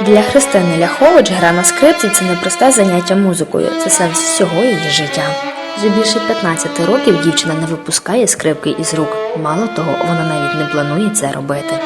Для Христини Ляхович гра на скрипці це не просте заняття музикою, це сенс всього її життя. Вже більше 15 років дівчина не випускає скрипки із рук. Мало того, вона навіть не планує це робити.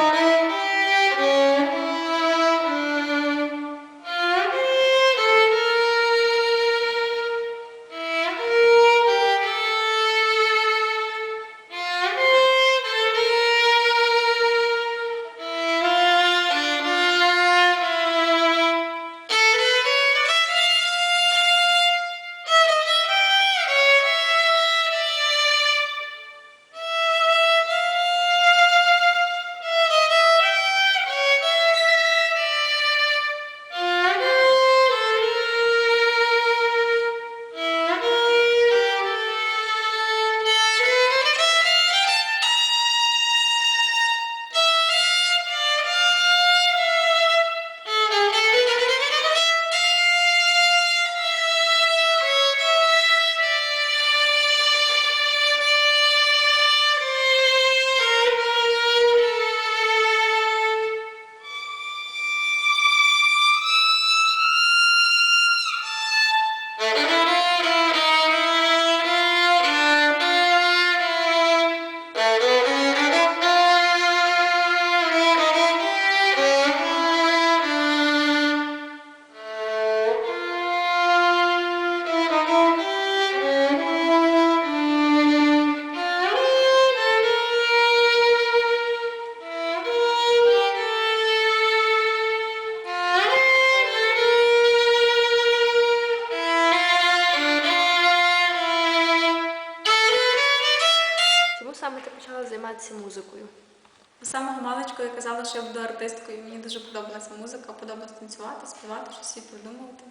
Казала, що я буду артисткою. Мені дуже подобалася музика, подобалось танцювати, співати, щось свій придумувати.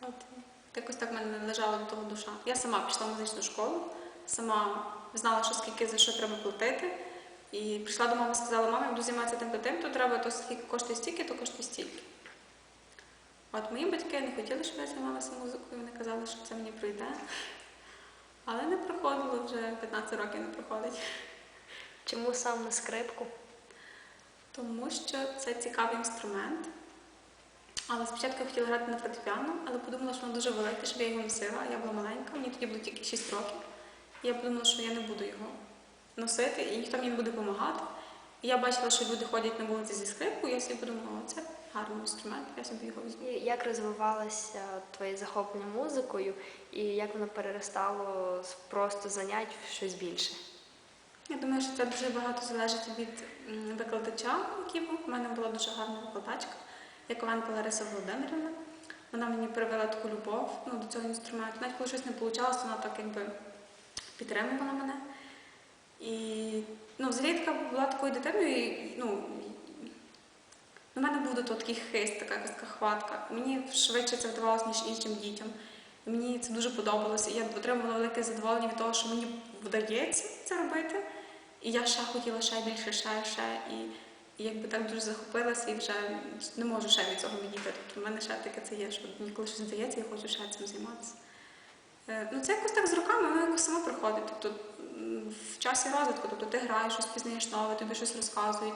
От якось так в мене лежала до того душа. Я сама пішла в музичну школу, сама знала, що скільки за що треба платити. І прийшла до мами, сказала, мама, я буду займатися тим та тим, то треба, то скільки коштує стільки, то коштує стільки. От мої батьки не хотіли, щоб я займалася музикою, вони казали, що це мені прийде. Але не проходило вже 15 років не проходить. Чому саме скрипку? Тому що це цікавий інструмент. Але спочатку я хотіла грати на фортепіано, але подумала, що воно дуже велике, щоб я його носила. Я була маленька, мені тоді було тільки 6 років. І я подумала, що я не буду його носити, і ніхто мені не буде допомагати. І я бачила, що люди ходять на вулиці зі скрипкою, я собі подумала, це гарний інструмент, я собі його візьму. Як розвивалося твоє захоплення музикою, і як воно переростало з просто занять в щось більше? Я думаю, що це дуже багато залежить від викладача, який був. У мене була дуже гарна викладачка, Яковенко Лариса Володимирівна. Вона мені привела таку любов ну, до цього інструменту. Навіть коли щось не вийшло, вона так якби підтримувала мене. І ну, взагалі була такою дитиною, і, ну, у мене був до того такий хист, така якась хватка. Мені швидше це вдавалося, ніж іншим дітям. Мені це дуже подобалося. Я отримувала велике задоволення від того, що мені вдається це робити. І я ще хотіла ще більше, ще, ще. І, і якби так дуже захопилася і вже не можу ще від цього відійти. Тобто в мене ще таке це є, що мені коли щось здається, я хочу ще цим займатися. Е, Ну, це якось так з роками, воно якось само приходить. Тобто в часі розвитку, тобто ти граєш, щось пізнаєш нове, тобі щось розказують.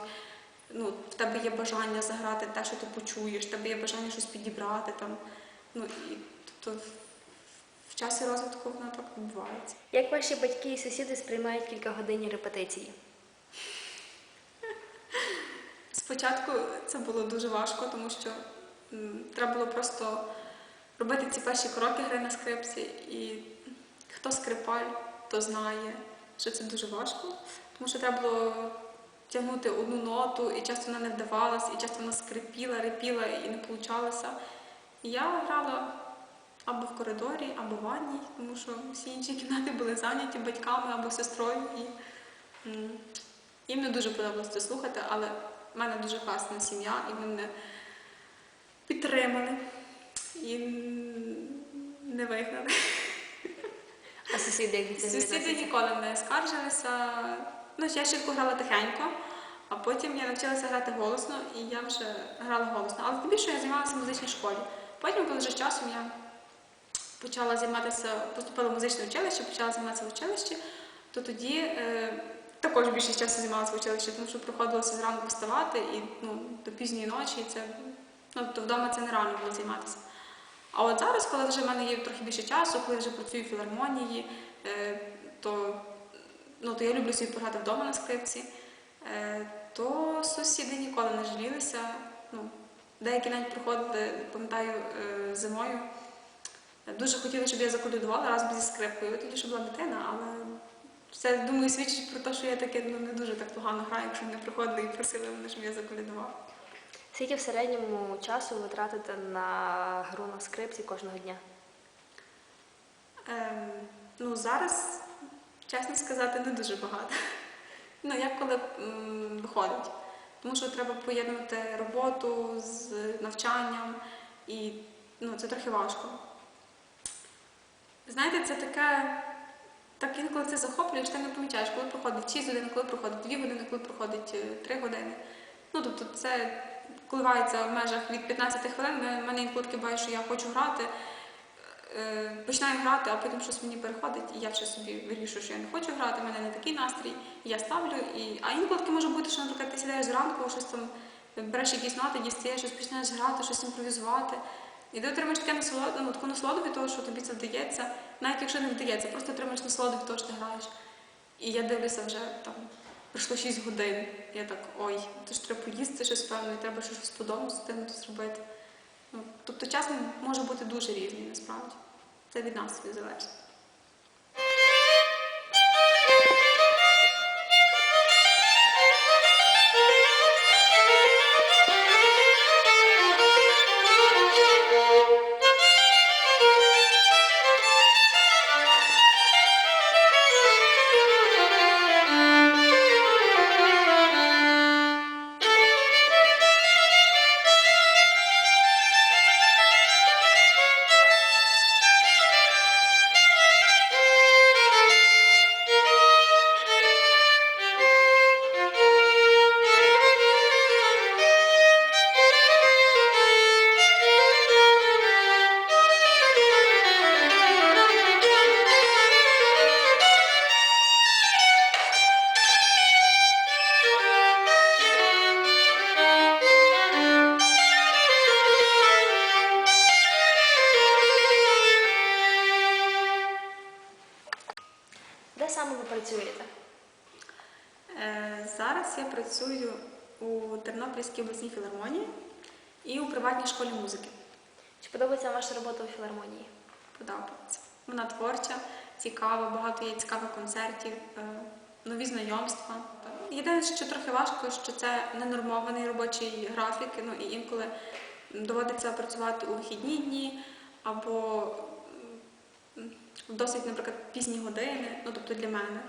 Ну, в тебе є бажання заграти те, що ти почуєш, в тебе є бажання щось підібрати там. Ну і тобто в- часі розвитку воно так відбувається. Як ваші батьки і сусіди сприймають кількагодинні репетиції? Спочатку це було дуже важко, тому що треба було просто робити ці перші кроки гри на скрипці. І хто скрипаль, то знає, що це дуже важко, тому що треба було тягнути одну ноту, і часто вона не вдавалась, і часто вона скрипіла, репіла і не получалося. І я грала або в коридорі, або в ванній, тому що всі інші кімнати були зайняті батьками або сестрою. І, їм не дуже подобалося це слухати, але в мене дуже класна сім'я, і вони мене підтримали і не вигнали. А сусіди Сусіди ніколи не скаржилися. Ну, я спочатку грала тихенько, а потім я навчилася грати голосно, і я вже грала голосно. Але здебільшого я займалася в музичній школі. Потім, коли вже з часом я почала займатися, поступила в музичне училище, почала займатися в училищі, то тоді е, також більшість часу займалася в училищі, тому що приходилося зранку вставати і ну, до пізньої ночі, і це ну, то вдома це нереально було займатися. А от зараз, коли вже в мене є трохи більше часу, коли вже працюю в філармонії, е, то, ну, то я люблю собі пограти вдома на скрипці, е, то сусіди ніколи не жалілися. Ну, деякі навіть приходили, пам'ятаю, е, зимою. Дуже хотіли, щоб я заколядувала разом зі скрипкою. Тоді ще була дитина, але це, думаю, свідчить про те, що я таке ну, не дуже так погано граю, якщо мене приходили і просили мене, щоб я заколядувала. Скільки в середньому часу ви тратите на гру на скрипці кожного дня? Ем, ну, зараз, чесно сказати, не дуже багато. Ну, як коли м, виходить. Тому що треба поєднувати роботу з навчанням, і ну, це трохи важко. Знаєте, це таке, так інколи це захоплює, що ти не помічаєш, коли проходить 6 годин, коли проходить 2 години, коли проходить 3 години. Ну, тобто це коливається в межах від 15 хвилин. У мене інколи таке буває, що я хочу грати, е, починаю грати, а потім щось мені переходить, і я вже собі вирішую, що я не хочу грати, в мене не такий настрій, і я ставлю. І... А інколи таке може бути, що, наприклад, ти сідаєш зранку, щось там береш якісь ноти, дістаєш, щось починаєш грати, щось імпровізувати. І ти отримаєш таке насолоду, ну, таку насолоду від того, що тобі це вдається, навіть якщо не вдається, просто отримаєш насолоду від того, що ти граєш. І я дивлюся вже там. Пройшло 6 годин. Я так, ой, то ж треба поїсти щось певне, треба щось по дому встигнути зробити. Ну, тобто час може бути дуже різний насправді. Це від нас залежить. Саме ви працюєте? Е, зараз я працюю у Тернопільській обласній філармонії і у приватній школі музики. Чи подобається вам ваша робота у філармонії? Подобається. Вона творча, цікава, багато є цікавих концертів, е, нові знайомства. Єдине, що трохи важко, що це ненормований робочий графік, ну і інколи доводиться працювати у вихідні дні або досить, наприклад, пізні години, ну тобто для мене.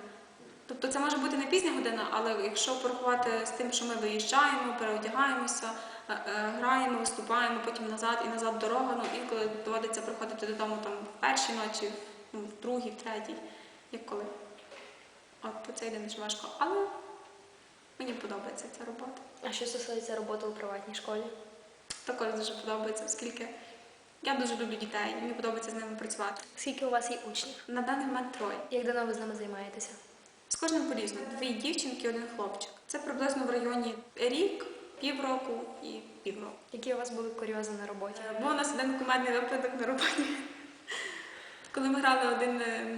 Тобто це може бути не пізня година, але якщо порахувати з тим, що ми виїжджаємо, переодягаємося, е, е, граємо, виступаємо, потім назад і назад дорога, ну інколи доводиться приходити додому там в першій ночі, ну, в другій, в третій, як коли. От по цей день дуже важко. Але мені подобається ця робота. А що стосується роботи у приватній школі? Також дуже подобається, оскільки я дуже люблю дітей, мені подобається з ними працювати. Скільки у вас є учнів? На даний момент троє. Як давно ви з ними займаєтеся? З кожним по-різному. Дві дівчинки, один хлопчик. Це приблизно в районі рік, півроку і півроку. Які у вас були курйози на роботі? Е, Був у нас один кумедний випадок на роботі, коли ми грали один е,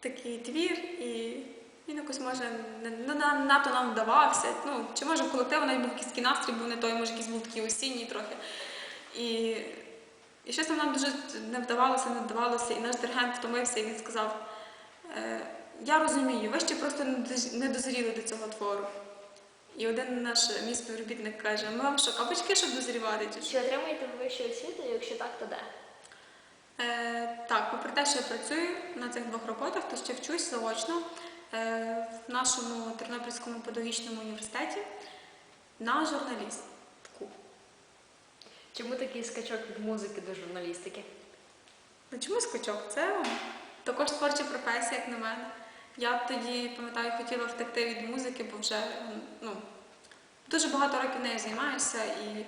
такий твір, і він якось може не надто нам вдавався. Ну, чи може в колективу навіть був якийсь настрій, був не той, може якийсь був такий осінній трохи. І, і щось там нам дуже не вдавалося, не вдавалося, і наш диригент втомився, і він сказав. Е, Я розумію, ви ще просто не дозріли до цього твору. І один наш мій співробітник каже: ми вам що, капочки, щоб дозрівати? Чи отримуєте ви вищу освіту? Якщо так, то де? Е, так, попри те, що я працюю на цих двох роботах, то ще вчусь заочно е, в нашому Тернопільському педагогічному університеті на журналістку. Чому такий скачок від музики до журналістики? Ну, чому скачок? Це також творча професія, як на мене. Я тоді, пам'ятаю, хотіла втекти від музики, бо вже ну, дуже багато років нею займаюся і,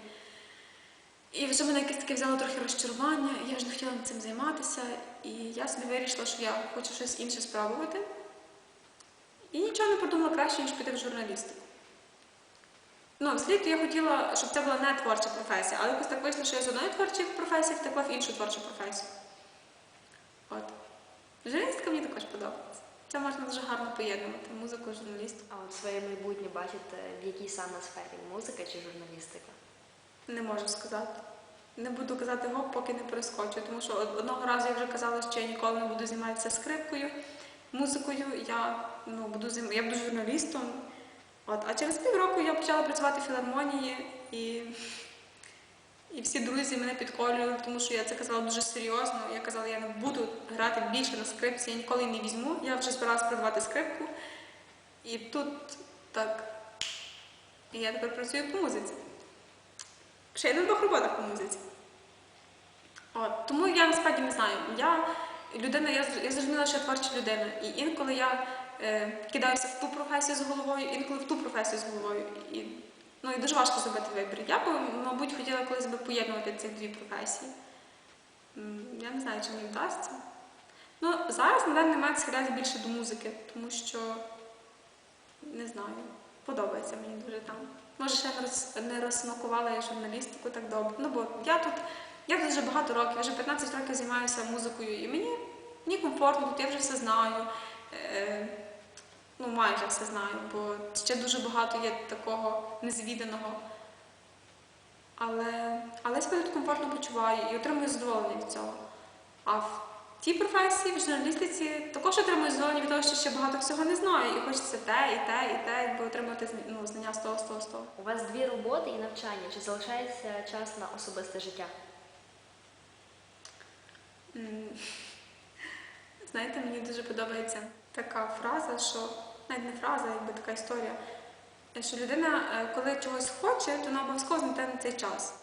і вже мене якесь таке взяло трохи розчарування, і я вже не хотіла цим займатися. І я собі вирішила, що я хочу щось інше спробувати. І нічого не придумала краще, ніж піти в журналістику. Ну, взагалі я хотіла, щоб це була не творча професія, але якось так вийшло, що я з одної творчої професії втекла в іншу творчу професію. От. Журналістика мені також подобається. Це можна дуже гарно поєднувати, музику, журналістику. А от своє майбутнє бачите в якій саме сфері? Музика чи журналістика? Не можу сказати. Не буду казати гоп, поки не перескочу, тому що одного разу я вже казала, що я ніколи не буду займатися скрипкою, музикою. Я ну, буду займ... я буду журналістом. От. А через півроку я почала працювати в філармонії і, і всі друзі мене підколювали, тому що я це казала дуже серйозно. Я казала, я не буду грати більше на скрипці, я ніколи не візьму. Я вже збиралася продавати скрипку. І тут так. І я тепер працюю по музиці. Ще й на двох роботах по музиці. От, тому я насправді не знаю. Я людина, я, я зрозуміла, що я творча людина. І інколи я кидаюся в ту професію з головою, інколи в ту професію з головою. І, ну, і дуже важко зробити вибір. Я б, мабуть, хотіла колись би поєднувати ці дві професії. Я не знаю, чи мені вдасться. Ну, зараз на даний момент схиляюся більше до музики, тому що не знаю, подобається мені дуже там. Може, ще не розсмакувала я журналістику так добре. Ну, бо я тут, я тут вже багато років, вже 15 років займаюся музикою, і мені, мені комфортно, тут я вже все знаю. Е, ну, майже все знаю, бо ще дуже багато є такого незвіданого. Але, але я себе тут комфортно почуваю і отримую задоволення від цього. А в тій професії, в журналістиці, також отримую задоволення від того, що ще багато всього не знаю. І хочеться те, і те, і те, якби отримати ну, знання з того, з того, з того. У вас дві роботи і навчання. Чи залишається час на особисте життя? Знаєте, мені дуже подобається така фраза, що навіть не фраза, якби така історія, що людина, е, коли чогось хоче, то вона обов'язково знайде на цей час.